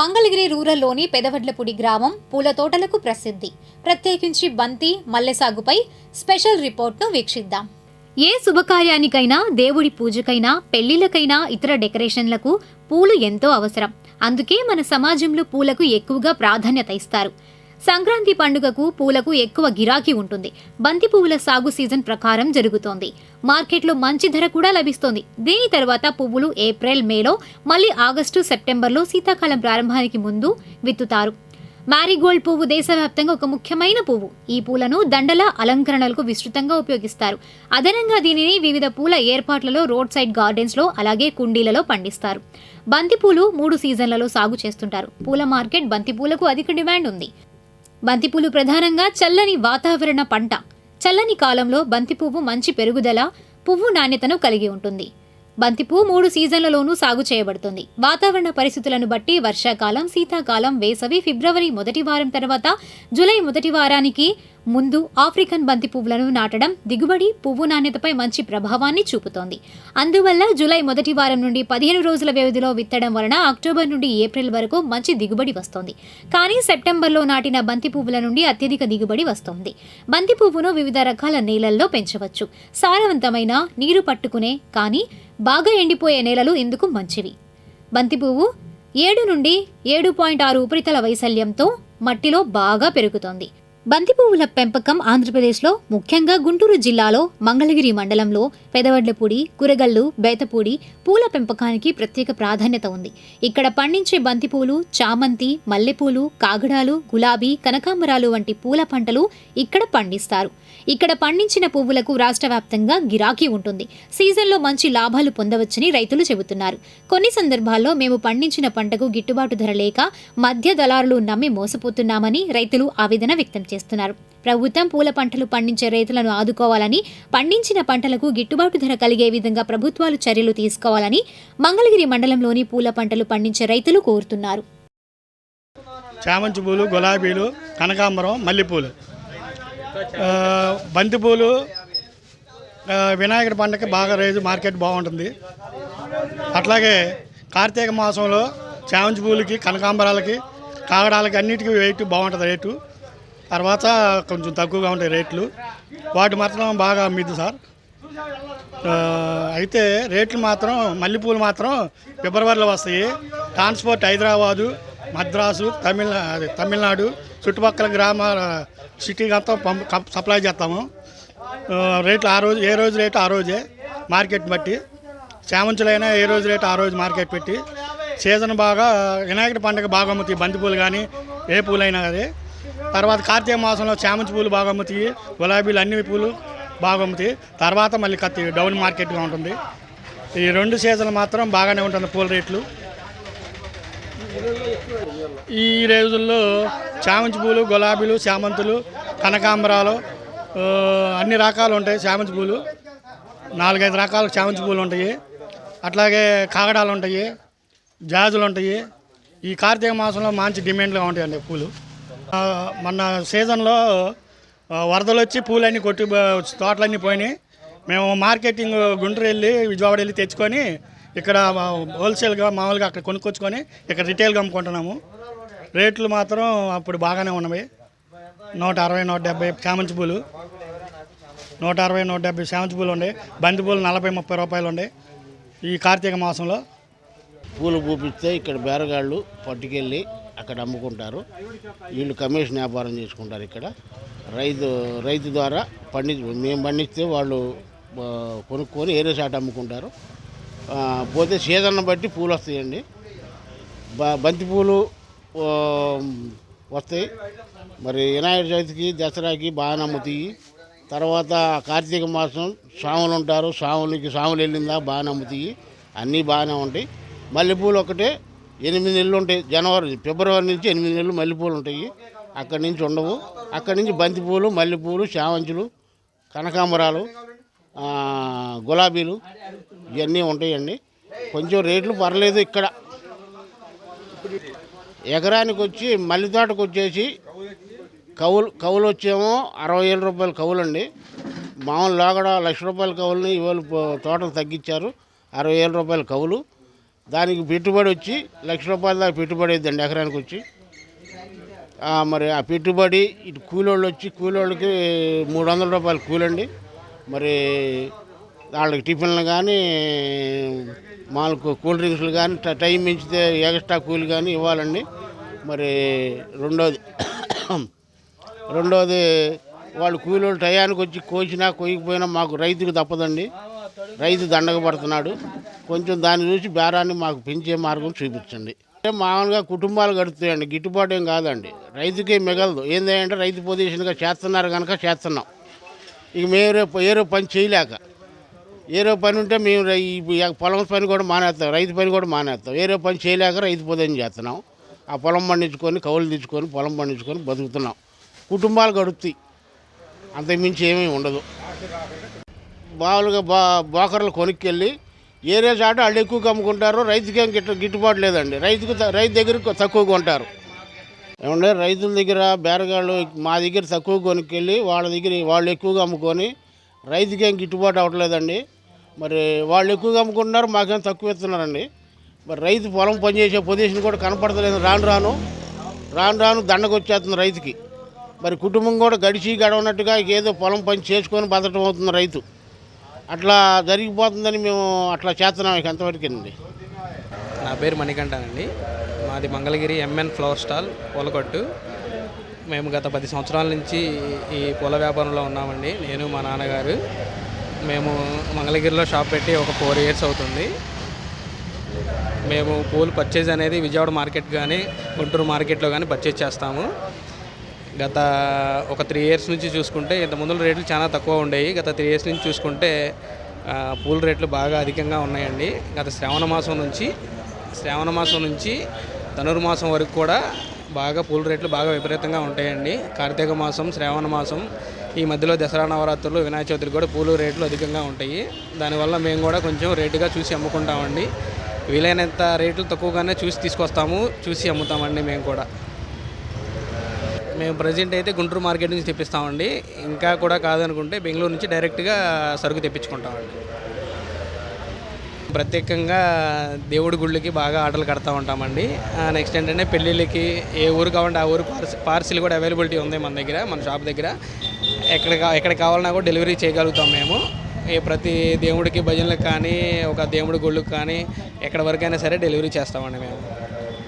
మంగళగిరి రూరల్లోని పెదవడ్లపూడి గ్రామం పూల తోటలకు ప్రసిద్ధి. ప్రత్యేకించి బంతి మల్లె సాగుపై స్పెషల్ రిపోర్ట్ను వీక్షిద్దాం. ఏ శుభకార్యానికైనా దేవుడి పూజకైనా పెళ్ళిళ్ళకైనా ఇతర డెకరేషన్లకు పూలు ఎంతో అవసరం. అందుకే మన సమాజంలో పూలకు ఎక్కువగా ప్రాధాన్యత ఇస్తారు. సంక్రాంతి పండుగకు పూలకు ఎక్కువ గిరాకీ ఉంటుంది. బంతి పువ్వుల సాగు సీజన్ ప్రకారం జరుగుతోంది. మార్కెట్లో మంచి ధర కూడా లభిస్తోంది. దీని తర్వాత పువ్వులు ఏప్రిల్ మేలో మళ్ళీ ఆగస్టు సెప్టెంబర్లో శీతాకాలం ప్రారంభానికి ముందు విత్తుతారు. మ్యారీగోల్డ్ పువ్వు దేశవ్యాప్తంగా ఒక ముఖ్యమైన పువ్వు. ఈ పూలను దండల అలంకరణలకు విస్తృతంగా ఉపయోగిస్తారు. అదనంగా దీనిని వివిధ పూల ఏర్పాట్లలో రోడ్ సైడ్ గార్డెన్స్లో అలాగే కుండీలలో పండిస్తారు. బంతిపూలు మూడు సీజన్లలో సాగు చేస్తుంటారు. పూల మార్కెట్ బంతిపూలకు అధిక డిమాండ్ ఉంది. బంతిపూలు ప్రధానంగా చల్లని వాతావరణ పంట. చల్లని కాలంలో బంతిపువ్వు మంచి పెరుగుదల పువ్వు నాణ్యతను కలిగి ఉంటుంది. బంతిపువ్వు మూడు సీజన్లలోనూ సాగు చేయబడుతుంది. వాతావరణ పరిస్థితులను బట్టి వర్షాకాలం శీతాకాలం వేసవి ఫిబ్రవరి మొదటి వారం తర్వాత జూలై మొదటి వారానికి ముందు ఆఫ్రికన్ బంతి పువ్వులను నాటడం దిగుబడి పువ్వు నాణ్యతపై మంచి ప్రభావాన్ని చూపుతోంది. అందువల్ల జూలై మొదటి వారం నుండి పదిహేను రోజుల వ్యవధిలో విత్తడం వలన అక్టోబర్ నుండి ఏప్రిల్ వరకు మంచి దిగుబడి వస్తోంది. కానీ సెప్టెంబర్లో నాటిన బంతి పువ్వుల నుండి అత్యధిక దిగుబడి వస్తోంది. బంతి పువ్వును వివిధ రకాల నేలల్లో పెంచవచ్చు. సారవంతమైన నీరు పట్టుకునే కానీ బాగా ఎండిపోయే నేలలు ఇందుకు మంచివి. బంతి పువ్వు ఏడు నుండి ఏడు పాయింట్ ఆరు ఉపరితల వైశల్యంతో మట్టిలో బాగా పెరుగుతోంది. బంతిపువ్వుల పెంపకం ఆంధ్రప్రదేశ్లో ముఖ్యంగా గుంటూరు జిల్లాలో మంగళగిరి మండలంలో పెదవడ్లపూడి కూరగల్లు బేతపూడి పూల పెంపకానికి ప్రత్యేక ప్రాధాన్యత ఉంది. ఇక్కడ పండించే బంతిపూలు చామంతి మల్లెపూలు కాగడాలు గులాబీ కనకాంబరాలు వంటి పూల పంటలు ఇక్కడ పండిస్తారు. ఇక్కడ పండించిన పువ్వులకు రాష్ట్ర వ్యాప్తంగా గిరాకీ ఉంటుంది. సీజన్లో మంచి లాభాలు పొందవచ్చని రైతులు చెబుతున్నారు. కొన్ని సందర్భాల్లో మేము పండించిన పంటకు గిట్టుబాటు ధర లేక మధ్య దళారులు నమ్మి మోసపోతున్నామని రైతులు ఆవేదన వ్యక్తం చేస్తున్నారు. ప్రభుత్వం పూల పంటలు పండించే రైతులను ఆదుకోవాలని పండించిన పంటలకు గిట్టుబాటు ధర కలిగే విధంగా ప్రభుత్వాలు చర్యలు తీసుకోవాలని మంగళగిరి మండలంలోని పూల పంటలు పండించే రైతులు కోరుతున్నారు. చామంతి పూలు గులాబీలు కనకాంబరం మల్లెపూలు. బంతిపూలు వినాయకుడి పండగకి బాగా రేటు మార్కెట్ బాగుంటుంది. అట్లాగే కార్తీక మాసంలో చామంతి పూలకి కనకాంబరాలకి కాగడాలకి అన్నిటికీ రేటు బాగుంటుంది రేటు. తర్వాత కొంచెం తక్కువగా ఉంటాయి రేట్లు. వాటి మాత్రం బాగా అమ్మిద్ది సార్. అయితే రేట్లు మాత్రం మల్లెపూలు మాత్రం ఫిబ్రవరిలో వస్తాయి. ట్రాన్స్పోర్ట్ హైదరాబాదు మద్రాసు తమిళ అది తమిళనాడు చుట్టుపక్కల గ్రామ సిటీకి అంతా పంప్ సప్లై చేస్తాము. రేట్లు ఆ రోజు ఏ రోజు రేటు ఆ రోజే మార్కెట్ బట్టి. చామంతులైనా ఏ రోజు రేటు ఆ రోజు మార్కెట్ పెట్టి. సీజన్ బాగా వినాయకుడి పండుగ బాగా అమ్ముతాయి బంతిపూలు కానీ ఏ పూలైనా అది. తర్వాత కార్తీక మాసంలో చామంతి పూలు బాగా అమ్ముతాయి గులాబీలు అన్ని పూలు బాగా అమ్ముతాయి తర్వాత మళ్ళీ కత్తి డౌన్ మార్కెట్గా ఉంటుంది. ఈ రెండు సీజన్లు మాత్రం బాగానే ఉంటుంది పూల రేట్లు. ఈ రోజుల్లో చామంతి పూలు గులాబీలు చామంతులు కనకాంబరాలు అన్ని రకాలు ఉంటాయి చామంతి పూలు. నాలుగైదు రకాల చామంతి పూలు ఉంటాయి. అట్లాగే కాగడాలు ఉంటాయి జాజులు ఉంటాయి. ఈ కార్తీక మాసంలో మంచి డిమాండ్గా ఉంటాయండి పూలు. మొన్న సీజన్లో వరదలు వచ్చి పూలన్నీ కొట్టి తోటలన్నీ పోయినాయి. మేము మార్కెటింగ్ గుంటూరు వెళ్ళి విజయవాడ వెళ్ళి తెచ్చుకొని ఇక్కడ హోల్సేల్గా మామూలుగా అక్కడ కొనుక్కొచ్చుకొని ఇక్కడ రిటైల్గా అమ్ముకుంటున్నాము. రేట్లు మాత్రం అప్పుడు బాగానే ఉన్నవి. నూట అరవై నూట డెబ్బై చామంతి పూలు. నూట అరవై నూట డెబ్బై చామంతి పూలు ఉండే. బంతి పూలు నలభై ముప్పై రూపాయలు ఉండే. ఈ కార్తీక మాసంలో పూలు పూపిస్తే ఇక్కడ బేరగాళ్ళు పట్టుకెళ్ళి అక్కడ అమ్ముకుంటారు. వీళ్ళు కమిషన్ వ్యాపారం చేసుకుంటారు ఇక్కడ. రైతు రైతు ద్వారా పండి మేము పండిస్తే వాళ్ళు కొనుక్కొని ఏరే చాట అమ్ముకుంటారు. పోతే సీజన్ బట్టి పూలు వస్తాయండి. బ బంతి పూలు వస్తాయి. మరి వినాయక చవితికి దసరాకి బాగా అమ్ముతాయి తర్వాత కార్తీక మాసం సాములు ఉంటారు. సాములకి సాములు వెళ్ళిందా బాగా అమ్ముతాయి అన్నీ బాగానే ఉంటాయి. మల్లెపూలు ఒకటే ఎనిమిది నెలలు ఉంటాయి. జనవరి ఫిబ్రవరి నుంచి ఎనిమిది నెలలు మల్లెపూలు ఉంటాయి. అక్కడి నుంచి ఉండవు. అక్కడి నుంచి బంతిపూలు మల్లెపూలు చామంతులు కనకాంబరాలు గులాబీలు ఇవన్నీ ఉంటాయండి. కొంచెం రేట్లు పర్లేదు ఇక్కడ. ఎకరానికి వచ్చి మల్లి తోటకు వచ్చేసి కవులు కవులు వచ్చేమో అరవై ఏళ్ళ రూపాయలు కవులు అండి మామూలు లోగడ లక్ష రూపాయల కవులని ఇవాళ తోటలు తగ్గించారు. అరవై ఏళ్ళ రూపాయల కవులు దానికి పెట్టుబడి వచ్చి లక్ష రూపాయల దాకా పెట్టుబడి అవుతుందండి ఎకరానికి వచ్చి మరి ఆ పెట్టుబడి ఇటు కూలోళ్ళు వచ్చి కూలోళ్ళకి మూడు వందల రూపాయలు కూలండి. మరి వాళ్ళకి టిఫిన్లు కానీ మాకు కూల్ డ్రింక్స్లు కానీ టైం పెంచితే ఎక్స్ట్రా కూలి కానీ ఇవ్వాలండి. మరి రెండోది రెండోది వాళ్ళు కూలోళ్ళు టయానికి వచ్చి కోసినా కోయకపోయినా మాకు రైతుకు తప్పదండి. రైతు దండగ పడుతున్నాడు. కొంచెం దాన్ని చూసి బేరాన్ని మాకు పెంచే మార్గం చూపించండి. అంటే మామూలుగా కుటుంబాలు గడుపుతాయండి. గిట్టుబాటు ఏం కాదండి. రైతుకే మిగలదు. ఏంటంటే రైతు పొజిషన్గా చేస్తున్నారు కనుక చేస్తున్నాం. ఇక మేము రేపు ఏరో పని చేయలేక. ఏరో పని ఉంటే మేము రై- పొలం పని కూడా మానేస్తాం రైతు పని కూడా మానేస్తాం. ఏరో పని చేయలేక రైతు పొజిషన్ చేస్తున్నాం. ఆ పొలం పండించుకొని కౌలు తెచ్చుకొని పొలం పండించుకొని బతుకుతున్నాం. కుటుంబాలు గడుపుతాయి. అంతకుమించి ఏమీ ఉండదు. మామూలుగా బా బోకర్లు కొనుక్కెళ్ళి ఏరే చాట వాళ్ళు ఎక్కువ అమ్ముకుంటారు రైతుకేం ఏం గిట్టు గిట్టుబాటు లేదండి. రైతుకు రైతు దగ్గర తక్కువ కొంటారు. ఏమంటే రైతుల దగ్గర బేరగాళ్ళు మా దగ్గర తక్కువ కొనుక్కెళ్ళి వాళ్ళ దగ్గర వాళ్ళు ఎక్కువగా అమ్ముకొని రైతుకేం ఏం గిట్టుబాటు అవ్వట్లేదండి. మరి వాళ్ళు ఎక్కువగా అమ్ముకుంటున్నారు మాకేం తక్కువ ఇస్తున్నారండి మరి రైతు పొలం పనిచేసే పొజిషన్ కూడా కనపడతలేదు. రాను రాను రాను రాను దండకు వచ్చేస్తుంది రైతుకి. మరి కుటుంబం కూడా గడిచి గడవనట్టుగా ఏదో పొలం పని చేసుకొని బతకడం అవుతుంది రైతు. అట్లా జరిగిపోతుందని మేము అట్లా చేస్తున్నాం ఇక అంతవరకేనండి. నా పేరు మణికంఠానండి. మాది Mangalagiri M N flower stall పూలకొట్టు. మేము గత పది సంవత్సరాల నుంచి ఈ పూల వ్యాపారంలో ఉన్నామండి. నేను మా నాన్నగారు. మేము మంగళగిరిలో షాప్ పెట్టి ఒక ఫోర్ ఇయర్స్ అవుతుంది. మేము పూలు పర్చేజ్ అనేది విజయవాడ మార్కెట్ కానీ గుంటూరు మార్కెట్లో కానీ పర్చేజ్ చేస్తాము. గత ఒక త్రీ ఇయర్స్ నుంచి చూసుకుంటే ఇంత ముందు రేట్లు చాలా తక్కువ ఉండేవి. గత త్రీ ఇయర్స్ నుంచి చూసుకుంటే పూల రేట్లు బాగా అధికంగా ఉన్నాయండి. గత శ్రావణ మాసం నుంచి శ్రావణ మాసం నుంచి ధనుర్మాసం వరకు కూడా బాగా పూల రేట్లు బాగా విపరీతంగా ఉంటాయండి. కార్తీక మాసం శ్రావణ మాసం ఈ మధ్యలో దసరా నవరాత్రులు వినాయక చవితికి కూడా పూలు రేట్లు అధికంగా ఉంటాయి. దానివల్ల మేము కూడా కొంచెం రేటుగా చూసి అమ్ముకుంటామండి. వీలైనంత రేట్లు తక్కువగానే చూసి తీసుకొస్తాము చూసి అమ్ముతామండి మేము కూడా. మేము ప్రజెంట్ అయితే గుంటూరు మార్కెట్ నుంచి తెప్పిస్తామండి. ఇంకా కూడా కాదనుకుంటే బెంగళూరు నుంచి డైరెక్ట్గా సరుకు తెప్పించుకుంటామండి. ప్రత్యేకంగా దేవుడి గుళ్ళకి బాగా ఆర్డర్లు కడతా ఉంటామండి. నెక్స్ట్ ఏంటంటే పెళ్ళిళ్ళకి ఏ ఊరు కావాలంటే ఆ ఊరు పార్సిల్ కూడా అవైలబిలిటీ ఉంది మన దగ్గర మన షాప్ దగ్గర. ఎక్కడ ఎక్కడ కావాలన్నా కూడా డెలివరీ చేయగలుగుతాం మేము. ఏ ప్రతి దేవుడికి భజనలకు కానీ ఒక దేవుడి గుళ్ళకు కానీ ఎక్కడ వరకైనా సరే డెలివరీ చేస్తామండి మేము.